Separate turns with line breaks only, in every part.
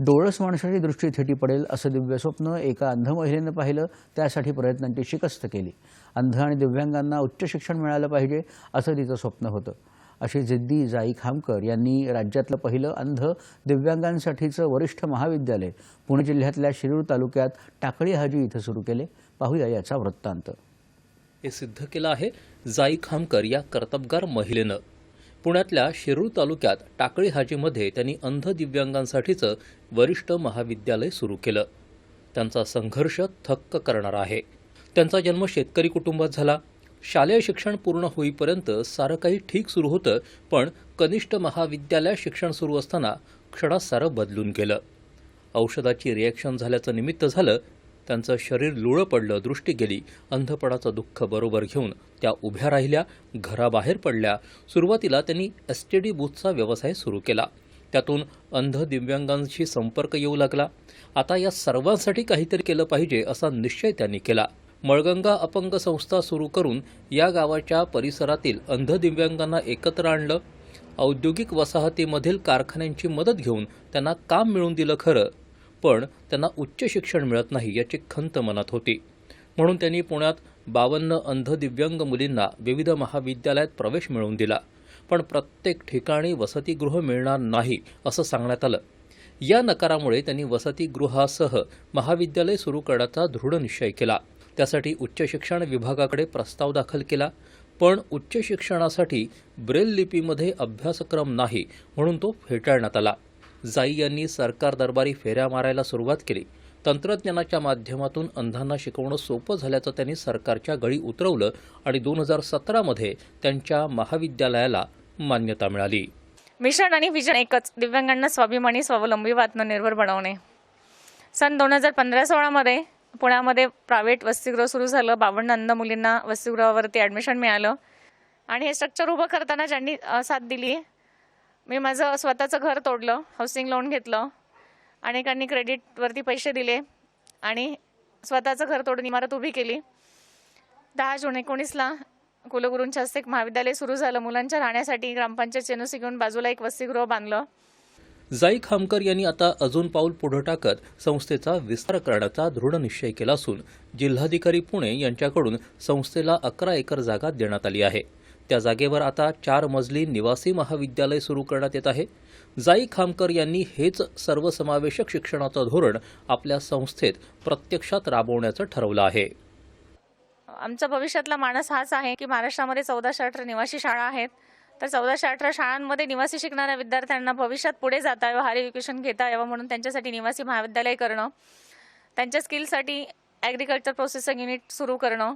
डोळस माणसाची दृष्टी थिटी पडेल असं दिव्य स्वप्न एका अंध महिलेनं पाहिलं त्यासाठी प्रयत्नांची शिकस्त केली. अंध आणि दिव्यांगांना उच्च शिक्षण मिळालं पाहिजे असं तिचं स्वप्न होतं. अशी जिद्दी जाई खामकर यांनी राज्यातलं पहिलं अंध दिव्यांगांसाठीचं वरिष्ठ महाविद्यालय पुणे जिल्ह्यातल्या शिरूर तालुक्यात टाकळी हाजी इथं सुरू केले. पाहूया याचा वृत्तांत.
हे सिद्ध केलं आहे जाई खामकर या कर्तबगार महिलेनं. पुण्यातल्या शिरूर तालुक्यात टाकळी हाजीमध्ये त्यांनी अंध दिव्यांगांसाठीचं वरिष्ठ महाविद्यालय सुरू केलं. त्यांचा संघर्ष थक्क करणारा आहे. त्यांचा जन्म शेतकरी कुटुंबात झाला. शालेय शिक्षण पूर्ण होईपर्यंत सारं काही ठीक सुरू होतं पण कनिष्ठ महाविद्यालय शिक्षण सुरू असताना क्षणात सारं बदलून गेलं. औषधाची रिॲक्शन झाल्याचं निमित्त झालं त्यांचं शरीर लुळं पडलं दृष्टी गेली अंधपणाचं दुःख बरोबर घेऊन त्या उभ्या राहिल्या घराबाहेर पडल्या. सुरुवातीला त्यांनी एस टी डी बूथचा व्यवसाय सुरू केला. त्यातून अंध दिव्यांगांशी संपर्क येऊ लागला. आता या सर्वांसाठी काहीतरी केलं पाहिजे असा निश्चय त्यांनी केला. मळगंगा अपंग संस्था सुरू करून या गावाच्या परिसरातील अंध दिव्यांगांना एकत्र आणलं. औद्योगिक वसाहतीमधील कारखान्यांची मदत घेऊन त्यांना काम मिळवून दिलं खरं. पण त्यांना उच्च शिक्षण मिळत नाही याची खंत मनात होती. म्हणून त्यांनी पुण्यात बावन्न अंध दिव्यांग मुलींना विविध महाविद्यालयात प्रवेश मिळवून दिला. पण प्रत्येक ठिकाणी वसतिगृह मिळणार नाही असं सांगण्यात आलं. या नकारामुळे त्यांनी वसतिगृहासह महाविद्यालय सुरू करण्याचा दृढ निश्चय केला. त्यासाठी उच्च शिक्षण विभागाकडे प्रस्ताव दाखल केला. पण उच्च शिक्षणासाठी ब्रेल लिपीमध्ये अभ्यासक्रम नाही म्हणून तो फेटाळण्यात आला. जाई यांनी सरकार दरबारी फेऱ्या मारायला सुरुवात केली. तंत्रज्ञानाच्या माध्यमातून अंधांना शिकवणं सोपं झाल्याचं त्यांनी सरकारच्या गळी उतरवलं आणि दोन हजार सतरामध्ये त्यांच्या महाविद्यालयाला मान्यता मिळाली.
मिशन आणि विजन एकच दिव्यांगांना स्वाभिमानी स्वावलंबी आत्मनिर्भर बनवणे. सन दोन हजार पंधरा सोळामध्ये पुण्यामध्ये प्रायव्हेट वसतिगृह सुरू झालं बावन्न अंध मुलींना वसतिगृहावरती ॲडमिशन मिळालं. आणि हे स्ट्रक्चर उभं करताना ज्यांनी साथ दिली मी माझं स्वतःचं घर तोडलं हाऊसिंग लोन घेतलं अनेकांनी क्रेडिटवरती पैसे दिले आणि स्वतःचं घर तोडून इमारत उभी केली. दहा जून एकोणीसला कुलगुरूंच्या हस्ते एक महाविद्यालय सुरू झालं. मुलांच्या राहण्यासाठी ग्रामपंचायत चेनुसी घेऊन बाजूला एक वसतिगृह बांधलं.
जाई खामकर यांनी आता अजून पाऊल पुढे टाकत संस्थेचा विस्तार करण्याचा दृढ निश्चय केला असून जिल्हाधिकारी पुणे यांच्याकडून संस्थेला अकरा एकर जागा देण्यात आली आहे. त्या जागेवर आता चार मजली निवासी महाविद्यालय सुरू करण्यात येत आहे. जाई खामकर यांनी हेच सर्वसमावेशक शिक्षणाचं धोरण आपल्या संस्थेत प्रत्यक्षात राबवण्याचं ठरवलं आहे.
आमचा भविष्यातला मानस हाच आहे की महाराष्ट्रामध्ये चौदाशे अठरा निवासी शाळा आहेत. तर चौदाशे अठरा शाळांमध्ये निवासी शिकणाऱ्या विद्यार्थ्यांना भविष्यात पुढे जाता यावं हायर एज्युकेशन घेता यावं म्हणून त्यांच्यासाठी निवासी महाविद्यालय करणं. त्यांच्या स्किलसाठी ॲग्रिकल्चर प्रोसेसिंग युनिट सुरू करणं.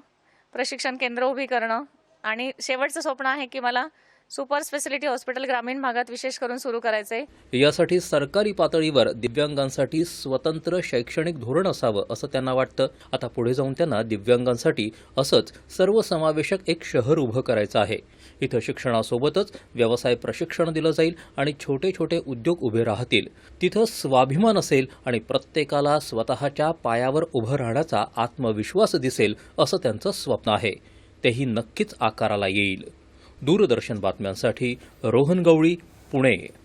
प्रशिक्षण केंद्र उभी करणं. आणि शेवटचं स्वप्न आहे की मला सुपर स्पेशलिटी हॉस्पिटल ग्रामीण भागात विशेष करून सुरू करायचं आहे
यासाठी सरकारी पातळीवर दिव्यांगांसाठी स्वतंत्र शैक्षणिक धोरण असावं असं त्यांना वाटतं. आता पुढे जाऊन त्यांना दिव्यांगांसाठी असंच सर्वसमावेशक एक शहर उभं करायचं आहे. इथं शिक्षणासोबतच व्यवसाय प्रशिक्षण दिलं जाईल आणि छोटे छोटे उद्योग उभे राहतील. तिथं स्वाभिमान असेल आणि प्रत्येकाला स्वतःच्या पायावर उभं राहण्याचा आत्मविश्वास दिसेल असं त्यांचं स्वप्न आहे. तेही नक्कीच आकाराला येईल. दूरदर्शन बातम्यांसाठी रोहन गवळी पुणे.